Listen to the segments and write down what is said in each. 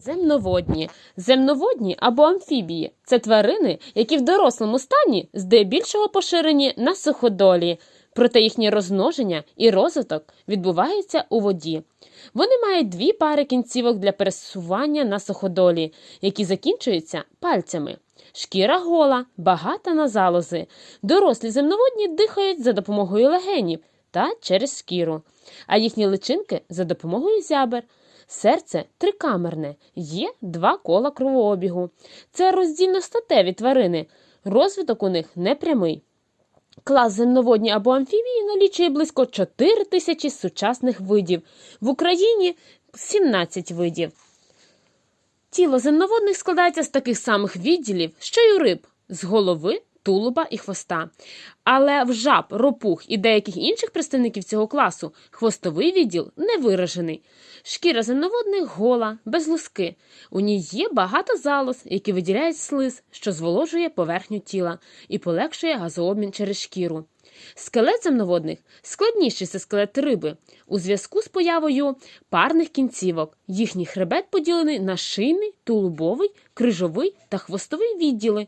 Земноводні. Земноводні або амфібії це тварини, які в дорослому стані здебільшого поширені на суходолі, проте їхнє розмноження і розвиток відбувається у воді. Вони мають дві пари кінцівок для пересування на суходолі, які закінчуються пальцями. Шкіра гола, багата на залози. Дорослі земноводні дихають за допомогою легенів та через шкіру, а їхні личинки за допомогою зябер. Серце трикамерне, є два кола кровообігу. Це роздільностатеві тварини. Розвиток у них непрямий. Клас земноводні або амфібії налічує близько 4 тисячі сучасних видів. В Україні 17 видів. Тіло земноводних складається з таких самих відділів, що й у риб з голови, тулуба і хвоста. Але в жаб, ропух і деяких інших представників цього класу хвостовий відділ не виражений. Шкіра земноводних гола, без луски. У ній є багато залоз, які виділяють слиз, що зволожує поверхню тіла і полегшує газообмін через шкіру. Скелет земноводних складніший за скелет риби у зв'язку з появою парних кінцівок. Їхній хребет поділений на шийний, тулубовий, крижовий та хвостовий відділи.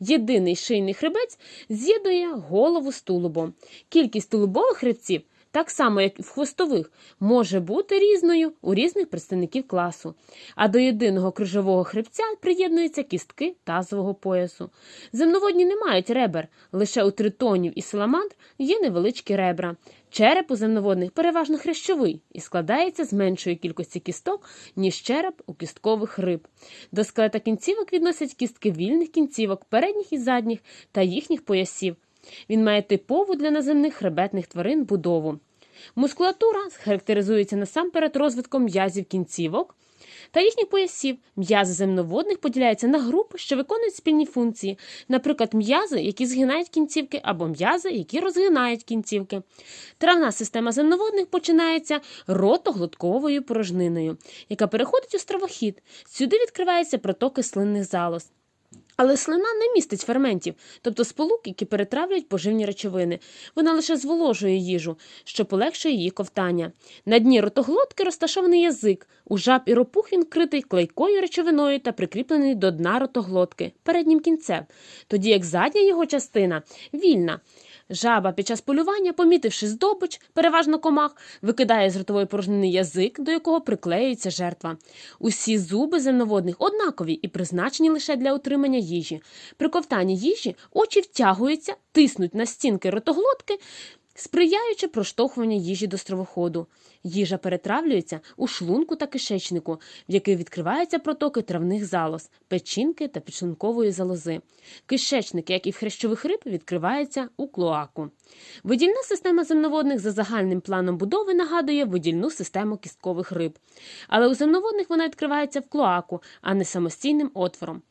Єдиний шийний хребець з'єднує голову з тулубом. Кількість тулубових хребців, так само як і в хвостових, може бути різною у різних представників класу. А до єдиного крижового хребця приєднуються кістки тазового поясу. Земноводні не мають ребер, лише у тритонів і саламандр є невеличкі ребра. Череп у земноводних переважно хрящовий і складається з меншої кількості кісток, ніж череп у кісткових риб. До скелета кінцівок відносять кістки вільних кінцівок, передніх і задніх та їхніх поясів. Він має типову для наземних хребетних тварин будову. Мускулатура характеризується насамперед розвитком м'язів кінцівок та їхніх поясів. М'язи земноводних поділяються на групи, що виконують спільні функції, наприклад, м'язи, які згинають кінцівки, або м'язи, які розгинають кінцівки. Травна система земноводних починається ротоглотковою порожниною, яка переходить у стравохід. Сюди відкриваються протоки слинних залоз. Але слина не містить ферментів, тобто сполук, які перетравлюють поживні речовини. Вона лише зволожує їжу, що полегшує її ковтання. На дні ротоглотки розташований язик. У жаб і ропух він критий клейкою речовиною та прикріплений до дна ротоглотки переднім кінцем, тоді як задня його частина вільна. Жаба під час полювання, помітивши здобич, переважно комах, викидає з ротової порожнини язик, до якого приклеюється жертва. Усі зуби земноводних однакові і призначені лише для отримання їжі. При ковтанні їжі очі втягуються, тиснуть на стінки ротоглотки, сприяючи проштовхуванню їжі до стравоходу. Їжа перетравлюється у шлунку та кишечнику, в який відкриваються протоки травних залоз, печінки та підшлункової залози. Кишечник, як і в хрящових риб, відкривається у клоаку. Видільна система земноводних за загальним планом будови нагадує видільну систему кісткових риб. Але у земноводних вона відкривається в клоаку, а не самостійним отвором.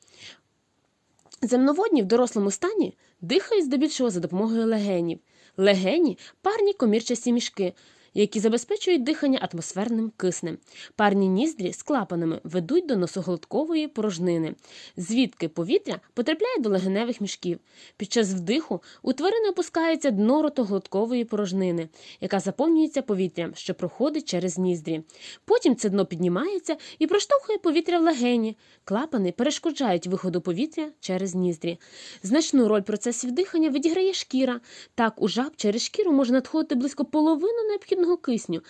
Земноводні в дорослому стані дихають здебільшого за допомогою легенів. Легені парні комірчасті мішки, які забезпечують дихання атмосферним киснем. Парні ніздрі з клапанами ведуть до носоглоткової порожнини, звідки повітря потрапляє до легеневих мішків. Під час вдиху у тварини опускається дно ротоглоткової порожнини, яка заповнюється повітрям, що проходить через ніздрі. Потім це дно піднімається і проштовхує повітря в легені. Клапани перешкоджають виходу повітря через ніздрі. Значну роль процесів дихання відіграє шкіра. Так, у жаб через шкіру може надходити близько половини необхідного кисню.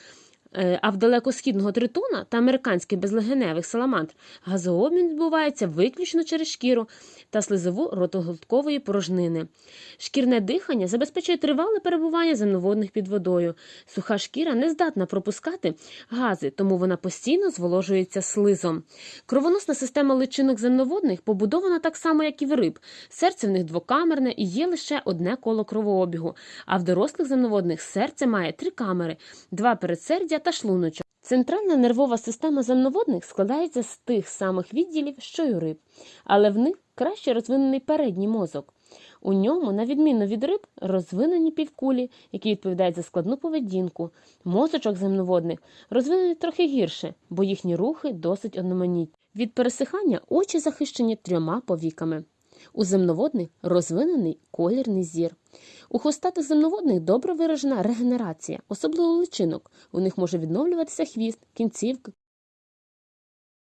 Е, А в далекосхідного тритона та американських безлегеневих саламандр газообмін відбувається виключно через шкіру та слизову ротоглоткової порожнини. Шкірне дихання забезпечує тривале перебування земноводних під водою. Суха шкіра не здатна пропускати гази, тому вона постійно зволожується слизом. Кровоносна система личинок земноводних побудована так само, як і в риб. Серце в них двокамерне і є лише одне коло кровообігу. А в дорослих земноводних серце має три камери, два передсердя та шлуночок. Центральна нервова система земноводних складається з тих самих відділів, що й у риб, але в них краще розвинений передній мозок. У ньому, на відміну від риб, розвинені півкулі, які відповідають за складну поведінку. Мозочок земноводних розвинений трохи гірше, бо їхні рухи досить одноманітні. Від пересихання очі захищені трьома повіками. У земноводних розвинений колірний зір. У хвостатих земноводних добре виражена регенерація, особливо личинок. У них може відновлюватися хвіст, кінцівки,